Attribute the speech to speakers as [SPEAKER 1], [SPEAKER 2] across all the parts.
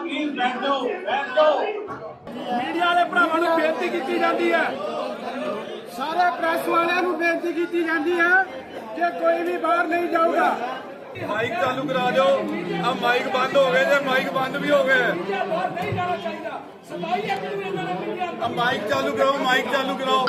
[SPEAKER 1] Please ਬੈਠ ਜਾਓ ਬੈਠ ਜਾਓ ਮੀਡੀਆ ਵਾਲੇ ਭਰਾਵਾਂ ਨੂੰ ਬੇਨਤੀ ਕੀਤੀ ਜਾਂਦੀ ਹੈ। ਸਾਰੇ ਪ੍ਰੈਸ ਵਾਲਿਆਂ ਨੂੰ ਬੇਨਤੀ ਕੀਤੀ ਜਾਂਦੀ ਹੈ ਕਿ ਕੋਈ ਵੀ ਬਾਹਰ ਨਹੀਂ ਜਾਊਗਾ।
[SPEAKER 2] ਮਾਈਕ ਚਾਲੂ ਕਰਾ ਦਿਓ। ਆ ਮਾਈਕ ਬੰਦ ਹੋ ਗਏ ਤੇ ਮਾਈਕ ਬੰਦ ਵੀ ਹੋ ਗਏ।
[SPEAKER 1] ਬਾਹਰ ਨਹੀਂ ਜਾਣਾ ਚਾਹੀਦਾ ਸਦਾਈ ਇੱਕ ਨੂੰ ਇਹਨਾਂ ਨੇ ਮੀਡੀਆ
[SPEAKER 2] ਆ ਮਾਈਕ ਚਾਲੂ ਕਰਾਓ ਮਾਈਕ ਚਾਲੂ ਕਰਾਓ।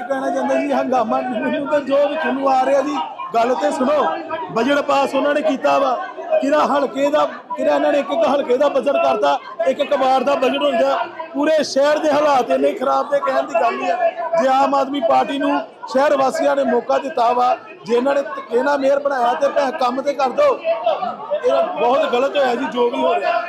[SPEAKER 3] ਕਹਿਣਾ ਚਾਹੁੰਦਾ ਜੀ ਹੰਗਾਮਾ ਮੈਨੂੰ ਤਾਂ ਜੋ ਵੀ ਤੁਹਾਨੂੰ ਆ ਰਿਹਾ ਜੀ। ਗੱਲ ਤੇ ਸੁਣੋ ਬਜਟ ਪਾਸ ਉਹਨਾਂ ਨੇ ਕੀਤਾ ਵਾ। ਕਿਹੜਾ ਹਲਕੇ ਦਾ, ਕਿਹੜਾ ਇਹਨਾਂ ਨੇ ਇੱਕ ਇੱਕ ਹਲਕੇ ਦਾ ਬਜਟ ਕਰਤਾ ਇੱਕ ਇੱਕ ਵਾਰ ਦਾ ਬਜਟ ਹੁੰਦਾ ਪੂਰੇ ਸ਼ਹਿਰ ਦੇ ਹਾਲਾਤ ਇੰਨੇ ਖਰਾਬ ਦੇ ਕਹਿਣ ਦੀ ਗੱਲ ਨਹੀਂ ਹੈ। ਜੇ ਆਮ ਆਦਮੀ ਪਾਰਟੀ ਨੂੰ ਸ਼ਹਿਰ ਵਾਸੀਆਂ ਨੇ ਮੌਕਾ ਦਿੱਤਾ ਵਾ, ਜੇ ਇਹਨਾਂ ਨੇ ਇਹਨਾਂ ਮੇਅਰ ਬਣਾਇਆ ਤੇ ਭੈ ਕੰਮ ਤੇ ਕਰ ਦੋ, ਇਹ ਬਹੁਤ ਗਲਤ ਹੋਇਆ ਜੀ, ਜੋ ਵੀ ਹੋ ਰਿਹਾ।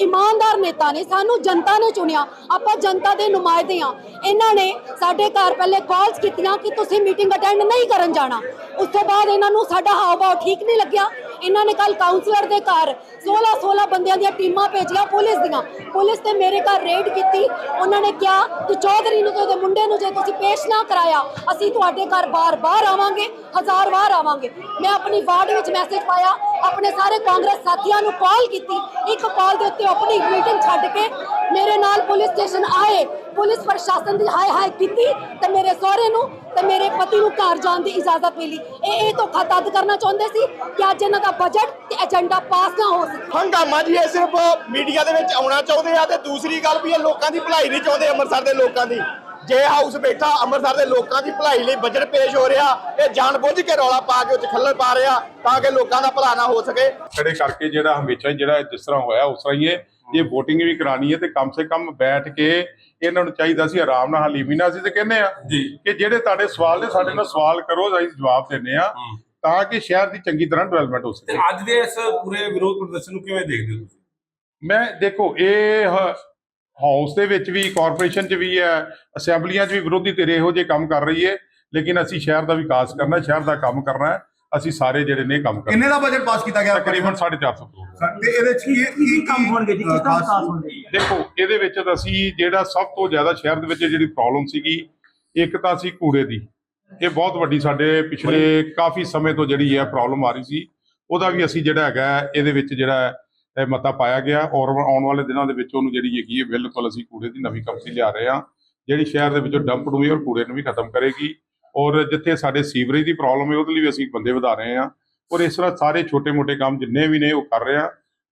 [SPEAKER 4] ਇਮਾਨਦਾਰ ਨੇਤਾ ਨੇ, ਸਾਨੂੰ ਜਨਤਾ ਨੇ ਚੁਣਿਆ, ਆਪਾਂ ਜਨਤਾ ਦੇ ਨੁਮਾਇੰਦੇ ਆ ਇਹਨਾਂ ਨੇ ਸਾਡੇ ਘਰ ਪਹਿਲੇ ਕਾਲਸ ਕੀਤੀਆਂ ਕਿ ਤੁਸੀਂ ਮੀਟਿੰਗ ਅਟੈਂਡ ਨਹੀਂ ਕਰਨ ਜਾਣਾ। ਉਸ ਤੋਂ ਬਾਅਦ ਇਹਨਾਂ ਨੂੰ ਸਾਡਾ ਹਾਵ ਭਾਵ ਠੀਕ ਨਹੀਂ ਲੱਗਿਆ। ਇਹਨਾਂ ਨੇ ਕੱਲ ਕਾਉਂਸਲਰ ਦੇ ਘਰ 16 16 ਬੰਦਿਆਂ ਦੀਆਂ ਟੀਮਾਂ ਭੇਜੀਆਂ ਪੁਲਿਸ ਦੀਆਂ। ਪੁਲਿਸ ਤੇ ਮੇਰੇ ਘਰ ਰੇਡ ਕੀਤੀ। ਉਹਨਾਂ ਨੇ ਕਿਹਾ ਕਿ ਚੌਧਰੀ ਨੂੰ ਤੇ ਉਹਦੇ ਮੁੰਡੇ ਨੂੰ ਜੇ ਤੁਸੀਂ ਪੇਸ਼ ਨਾ ਕਰਾਇਆ, ਅਸੀਂ ਤੁਹਾਡੇ ਘਰ ਬਾਰ-ਬਾਰ ਆਵਾਂਗੇ, ਹਜ਼ਾਰ ਵਾਰ ਆਵਾਂਗੇ। ਮੈਂ ਆਪਣੀ ਵਾਰਡ ਵਿੱਚ ਮੈਸੇਜ ਪਾਇਆ, ਆਪਣੇ ਸਾਰੇ ਕਾਂਗਰਸ ਸਾਥੀਆਂ ਨੂੰ ਕਾਲ ਕੀਤੀ। ਇੱਕ ਕਾਲ ਦੇ ਉੱਤੇ ਆਪਣੀ ਮੀਟਿੰਗ ਛੱਡ ਕੇ ਮੇਰੇ ਨਾਲ ਪੁਲਿਸ ਸਟੇਸ਼ਨ ਆਏ, ਪੁਲਿਸ ਪ੍ਰਸ਼ਾਸਨ ਦੀ ਹਾਏ ਹਾਏ ਕੀਤੀ, ਤੇ ਮੇਰੇ ਸਹੁਰੇ ਨੂੰ ਤੇ ਮੇਰੇ ਪਤੀ ਨੂੰ ਘਰ ਜਾਣ ਦੀ ਇਜਾਜ਼ਤ ਮਿਲੀ। ਇਹ ਇਹ ਧੋਖਾ ਤਦ ਕਰਨਾ ਚਾਹੁੰਦੇ ਸੀ ਕਿ ਅੱਜ ਇਹਨਾਂ ਦਾ ਬਜਟ ਤੇ ਏਜੰਡਾ ਪਾਸ ਨਾ ਹੋ ਸਕੇ।
[SPEAKER 5] ਹੰਗਾਮਾ ਜੀ, ਇਹ ਸਿਰਫ ਮੀਡੀਆ ਦੇ ਵਿੱਚ ਆਉਣਾ ਚਾਹੁੰਦੇ ਆ ਤੇ ਦੂਸਰੀ ਗੱਲ ਵੀ ਇਹ ਲੋਕਾਂ ਦੀ ਭਲਾਈ ਨਹੀਂ ਚਾਹੁੰਦੇ, ਅੰਮ੍ਰਿਤਸਰ ਦੇ ਲੋਕਾਂ ਦੀ। ਜੇ ਹਾਊਸ ਬੈਠਾ ਅੰਮ੍ਰਿਤਸਰ ਦੇ ਲੋਕਾਂ ਦੀ ਭਲਾਈ ਲਈ ਬਜਟ ਪੇਸ਼ ਹੋ ਰਿਹਾ ਇਹ ਜਾਣਬੁੱਝ ਕੇ ਰੌਲਾ ਪਾ ਕੇ ਉੱਚ ਖੱਲਲ ਪਾ ਰਿਹਾ ਤਾਂ ਕਿ ਲੋਕਾਂ ਦਾ ਭਲਾ ਨਾ ਹੋ ਸਕੇ।
[SPEAKER 6] ਖੜੇ ਕਰਕੇ ਜਿਹੜਾ ਹਮੇਸ਼ਾ ਜਿਹੜਾ ਜਿਸ ਤਰ੍ਹਾਂ ਹੋਇਆ ਉਸ ਤਰ੍ਹਾਂ ਹੀ ਹੈ ਜੇ VOTING ਵੀ ਕਰਾਣੀ ਹੈ ਤੇ ਕਮ ਸੇ ਕਮ ਬੈਠ ਕੇ ਇਹਨਾਂ ਨੂੰ ਚਾਹੀਦਾ ਸੀ ਆਰਾਮ ਨਾਲ ਹਲੀਮੀ ਨਾਲ ਅਸੀਂ ਤੇ ਕਹਿੰਦੇ ਆ ਕਿ ਜਿਹੜੇ ਤੁਹਾਡੇ ਸਵਾਲ ਨੇ ਸਾਡੇ ਨਾਲ ਸਵਾਲ ਕਰੋ ਅਸੀਂ ਜਵਾਬ ਦਿੰਨੇ ਆ ਤਾਂ ਕਿ ਸ਼ਹਿਰ ਦੀ ਚੰਗੀ ਤਰ੍ਹਾਂ ਡਿਵੈਲਪਮੈਂਟ ਹੋ ਸਕੇ।
[SPEAKER 7] ਅੱਜ ਦੇ ਇਸ ਪੂਰੇ ਵਿਰੋਧ ਪ੍ਰਦਰਸ਼ਨ ਨੂੰ ਕਿਵੇਂ ਦੇਖਦੇ ਹੋ ਤੁਸੀਂ?
[SPEAKER 6] ਮੈਂ ਦੇਖੋ ਇਹ ਹਾਊਸ ਦੇ ਵਿੱਚ ਵੀ ਕਾਰਪੋਰੇਸ਼ਨ 'ਚ ਵੀ ਹੈ ਅਸੈਂਬਲੀਆਂ 'ਚ ਵੀ ਵਿਰੋਧੀ ਧਿਰ ਇਹੋ ਜਿਹੇ ਕੰਮ ਕਰ ਰਹੀ ਹੈ ਲੇਕਿਨ ਅਸੀਂ ਸ਼ਹਿਰ ਦਾ ਵਿਕਾਸ ਕਰਨਾ ਸ਼ਹਿਰ ਦਾ ਕੰਮ ਕਰਨਾ ਹੈ ਅਸੀਂ ਸਾਰੇ ਜਿਹੜੇ ਨੇ ਕੰਮ ਕਰਨਾ
[SPEAKER 8] ਕਿੰਨੇ ਦਾ ਬਜਟ ਪਾਸ ਕੀਤਾ ਗਿਆ?
[SPEAKER 6] ਤਕਰੀਬਨ 450 ਕਰੋੜ।
[SPEAKER 8] ਤੇ ਇਹਦੇ ਚ ਕੀ ਕੀ ਕੰਮ ਹੋਣਗੇ ਜੀ? ਕਿਸ ਤਰ੍ਹਾਂ ਵਿਕਾਸ ਹੋਣਗੇ
[SPEAKER 6] ਦੇਖੋ ਇਹਦੇ ਵਿੱਚ ਤਾਂ ਅਸੀਂ ਜਿਹੜਾ ਸਭ ਤੋਂ ਜ਼ਿਆਦਾ ਸ਼ਹਿਰ ਦੇ ਵਿੱਚ ਜਿਹੜੀ ਪ੍ਰੋਬਲਮ ਸੀਗੀ ਇੱਕ ਤਾਂ ਸੀ ਕੂੜੇ ਦੀ। ਇਹ ਬਹੁਤ ਵੱਡੀ ਸਾਡੇ ਪਿਛਲੇ ਕਾਫੀ ਸਮੇਂ ਤੋਂ ਜਿਹੜੀ ਹੈ ਪ੍ਰੋਬਲਮ ਆ ਰਹੀ ਸੀ। ਉਹਦਾ ਵੀ ਅਸੀਂ ਜਿਹੜਾ ਹੈਗਾ ਇਹਦੇ ਵਿੱਚ ਜਿਹੜਾ ਮਤਾ ਪਾਇਆ ਗਿਆ ਔਰ ਆਉਣ ਵਾਲੇ ਦਿਨਾਂ ਦੇ ਵਿੱਚ ਉਹਨੂੰ ਜਿਹੜੀ ਹੈਗੀ ਹੈ ਬਿਲਕੁਲ ਅਸੀਂ ਕੂੜੇ ਦੀ ਨਵੀਂ ਕੰਪਨੀ ਲਿਆ ਰਹੇ ਹਾਂ, ਜਿਹੜੀ ਸ਼ਹਿਰ ਦੇ ਵਿੱਚੋਂ ਡੰਪ ਨੂੰ ਵੀ ਔਰ ਕੂੜੇ ਨੂੰ ਵੀ ਖਤਮ ਕਰੇਗੀ ਔਰ ਜਿੱਥੇ ਸਾਡੇ ਸੀਵਰੇਜ ਦੀ ਪ੍ਰੋਬਲਮ ਹੈ, ਉਹਦੇ ਲਈ ਵੀ ਅਸੀਂ ਬੰਦੇ ਵਧਾ ਰਹੇ ਹਾਂ ਔਰ ਇਸ ਤਰ੍ਹਾਂ ਸਾਰੇ ਛੋਟੇ-ਮੋਟੇ ਕੰਮ ਜਿੰਨੇ ਵੀ ਨੇ ਉਹ ਕਰ ਰਹੇ ਹਾਂ,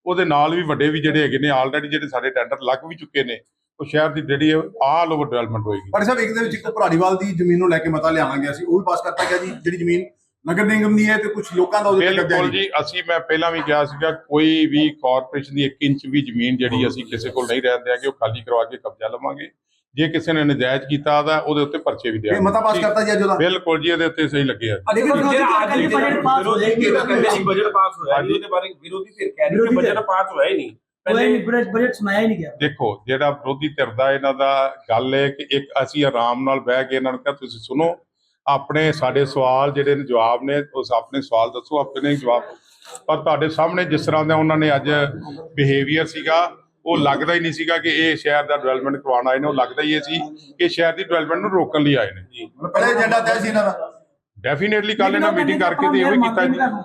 [SPEAKER 6] ਉਹਦੇ ਨਾਲ ਵੀ ਵੱਡੇ ਵੀ ਜਿਹੜੇ ਹੈਗੇ ਨੇ ਆਲਰੇਡੀ ਜਿਹੜੇ ਸਾਡੇ ਟੈਂਡਰ ਲੱਗ ਵੀ ਚੁੱਕੇ ਨੇ, ਉਹ ਸ਼ਹਿਰ ਦੀ ਜਿਹੜੀ ਆਲ ਓਵਰ ਡਿਵੈਲਪਮੈਂਟ ਹੋਏਗੀ।
[SPEAKER 8] ਪਰ ਸਾਹਿਬ ਇੱਕ ਦੇ ਵਿੱਚ ਇੱਕ ਭਰਾੜੀਵਾਲ ਦੀ ਜ਼ਮੀਨ ਨੂੰ ਲੈ ਕੇ ਮਤਾ ਲਿਆਣਾ ਗਿਆ ਸੀ, ਉਹ ਵੀ ਪਾਸ ਕਰਤਾ ਗਿਆ ਜੀ, ਜਿਹੜੀ ਜ਼ਮੀਨ ਨਗਰ ਨਿਗਮ ਦੀ ਹੈ ਤੇ ਕੁਝ ਲੋਕਾਂ ਦਾ ਉਹਦੇ ਤੇ ਕਬਜ਼ਾ
[SPEAKER 6] ਬਿਲਕੁਲ ਜੀ ਅਸੀਂ ਮੈਂ ਪਹਿਲਾਂ ਵੀ ਕਿਹਾ ਸੀਗਾ ਕੋਈ ਵੀ ਕਾਰਪੋਰੇਸ਼ਨ ਦੀ 1 ਇੰਚ ਵੀ ਜ਼ਮੀਨ ਜਿਹੜੀ ਅਸੀਂ ਕਿਸੇ ਕੋਲ ਨਹੀਂ ਰਹਿਣ ਦਿਆਂਗੇ ਉਹ ਖਾਲੀ ਕਰਵਾ ਕੇ ਕਬਜ਼ਾ ਲਵਾਂਗੇ। ਜੇ ਕਿਸੇ ਨੇ ਨਜਾਇਜ਼ ਕੀਤਾ ਤਾਂ ਉਹਦੇ ਉੱਤੇ ਪਰਚੇ ਵੀ
[SPEAKER 8] ਇਹ
[SPEAKER 6] ਦਿਆਂਗੇ
[SPEAKER 8] ਮਤਾ ਪਾਸ ਕਰਤਾ ਜੀ ਅੱਜ ਉਹਦਾ।
[SPEAKER 6] ਬਿਲਕੁਲ ਜੀ ਇਹਦੇ ਉੱਤੇ ਸਹੀ ਲੱਗਿਆ
[SPEAKER 8] ਲੇਕਿਨ
[SPEAKER 7] ਜਿਹੜਾ ਅੱਜ ਬਜਟ ਪਾਸ ਹੋ ਜਾਏਗਾ ਬਜਟ ਪਾਸ ਹੋਇਆ ਜੀ ਉਹਦੇ ਬਾਰੇ ਵਿਰੋਧੀ ਧਿਰ ਕਹਿ ਰਹੀ ਕਿ ਬਜਟ ਪਾਸ ਹੋਇਆ ਹੀ ਨਹੀਂ। ਪਹਿਲੇ
[SPEAKER 9] ਬਜਟ ਸੁਣਾਇਆ ਹੀ ਨਹੀਂ ਗਿਆ।
[SPEAKER 6] ਦੇਖੋ ਜਿਹੜਾ ਵਿਰੋਧੀ ਧਿਰ ਦਾ ਇਹਨਾਂ ਦਾ ਗੱਲ ਹੈ ਕਿ ਇੱਕ ਅਸੀਂ ਆਰਾਮ ਨਾਲ ਬਹਿ ਕੇ ਇਹਨਾਂ ਨੂੰ ਕਿਹਾ ਤੁਸੀਂ ਸੁਣੋ ਆਪਣੇ ਸਾਡੇ ਸਵਾਲ ਜਿਹੜੇ ਨੇ ਜਵਾਬ ਨੇ ਉਸ ਆਪਣੇ ਸਵਾਲ ਦੱਸੋ ਆਪਣੇ ਜਵਾਬ। ਪਰ ਤੁਹਾਡੇ ਸਾਹਮਣੇ ਜਿਸ ਤਰ੍ਹਾਂ ਦਾ ਉਹਨਾਂ ਨੇ ਅੱਜ ਬਿਹੇਵੀਅਰ ਸੀਗਾ ਉਹ ਲੱਗਦਾ ਹੀ ਨਹੀਂ ਸੀਗਾ ਕਿ ਇਹ ਸ਼ਹਿਰ ਦਾ ਡਿਵੈਲਪਮੈਂਟ ਕਰਵਾਉਣ ਆਏ ਨੇ ਉਹ ਲੱਗਦਾ ਹੀ ਇਹ ਸੀ ਕਿ ਸ਼ਹਿਰ ਦੀ ਡਿਵੈਲਪਮੈਂਟ ਨੂੰ ਰੋਕਣ ਲਈ ਆਏ ਨੇ।
[SPEAKER 8] ਪਹਿਲੇ ਏਜੰਡਾ ਤੈਅ ਸੀ ਇਹਨਾਂ ਦਾ।
[SPEAKER 6] ਡੈਫੀਨੇਟਲੀ ਕੱਲ ਇਹਨਾਂ ਮੀਟਿੰਗ ਕਰਕੇ ਤੇ ਇਹੋ ਹੀ ਕੀਤਾ ਜੀ।